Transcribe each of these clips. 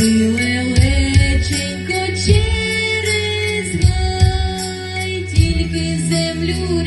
Ти через землю.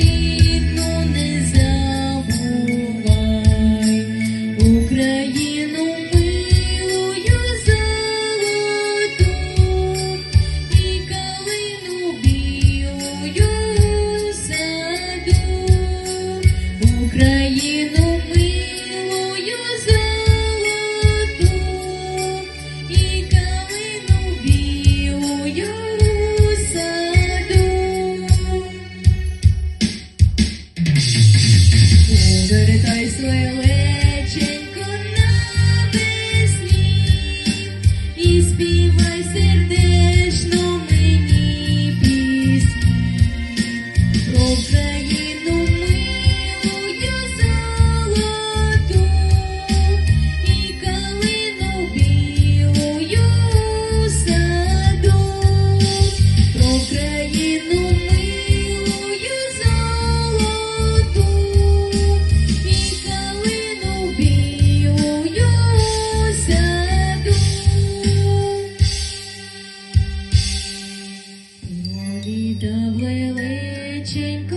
Повідав величенько